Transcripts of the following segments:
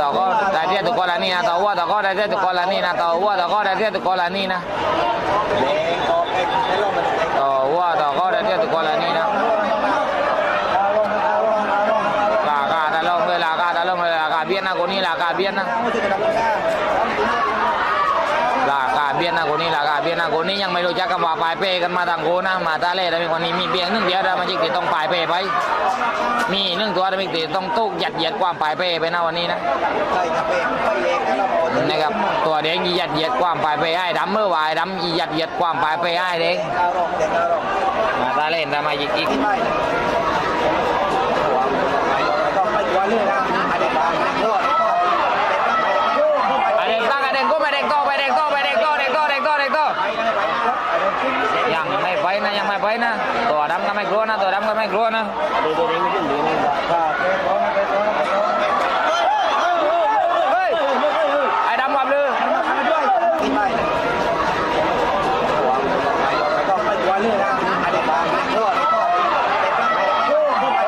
ต่อก็ได้เทียตุกอลานี่นะต่อวัวต่อก็ได้เทียตุกอลานี่นะต่อวัวต่อก็ได้เทียตุกอลานี่นะแดงออกไอ้ไอ้ลมมันไอ้ต่อวัวต่อก็ได้เทียตุกอลานี่นะลากาตะลงเลยลากาตะลงเลยลากาเบียนนะคนนี้ลากาเบียนนะ บราคาลากาเบียนนะคนนี้ลากาเบียนนะคนนี้ยังไม่รู้จักกับว่าปลายเปกันมาทางโกนะมาตาเล่แต่เป็นคนนี้มีเพียงหนึ่งเดียวแต่มันจิกติดต้องปลายเปไป มีหนึ่งตัวแต่ไม่ติดต้องตุกหยัดเหยียดความปลายเปไปนะวันนี้นะใช่ครับเป็นไฟเล็กนะเราบอกนะครับตัวเด็กยีหยัดเหยียดความปลายเปให้ดำเมื่อวายดำยีหยัดเหยียดความปลายเปให้เด็กดาวรองเด็กดาวรองมาตาเล่นแต่มาอีกอีกที่ไม่ต้องไปตัวเรื่องนะอันนี้บ้านรอดอะเด็กตั้งอะเด็กก็ไปเด็กโตไปเด็กโตไปเด็กโตเด็กโตเด็กโตเด็กโตยังไม่ไป นะยังไม่ไปนะตัวดำก็ไม่กลัวนะตัวดำก็ไม่กลัวนะดูดูนี่ไม่ถึงดูนี่ครับไปร้อนไปร้อนไปร้อนเฮ้ยไอ้ดำความลือที่ไม่ต้องไปตัวเรื่องนะอันนี้บ้านรอด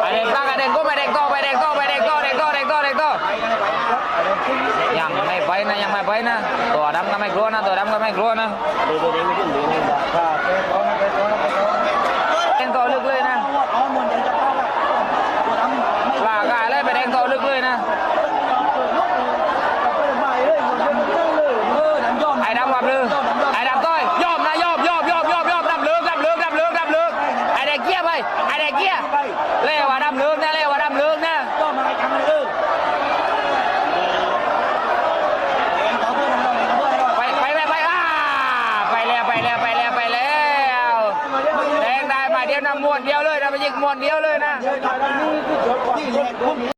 อะเด็กตั้งอะเด็กก็ไปเด็กโตไปเด็กโตไปเด็กโตเด็กโตเด็กโกโตยังไม่ไปนะยังไม่ไปนะตัวดำก็ไม่กลัวนะตัวดำก็ไม่กลัวนะดูดูนี่ไม่ถึงดูนี่ครับไปร้อนไปร้อนไปร้อน เด้งโตลึกเลยนะ อ๋อมันจะเข้าละตัวดำ ลากายเลยไปเด้งโตลึกเลยนะ ไอ้ดำความลือไอ้ดำต้อยยอมนะยอมยอมยอมยอมยอมดำเลือกดำเลือกดำเลือกดำเลือกไอ้เด็กเกี้ยไปไอ้เด็ก เกี้ยเล่ว่าดำเลือกนะเล่ว่าดำเลือกนะก็มาทำเลยไปไปไปไปอ่าไปแล้วไปแล้วไปแล้วไปแล้วแดงได้มาเดียวนะม้วนเดียวเลยนะไปยิงม้วนเดียวเลยนะที่เห็น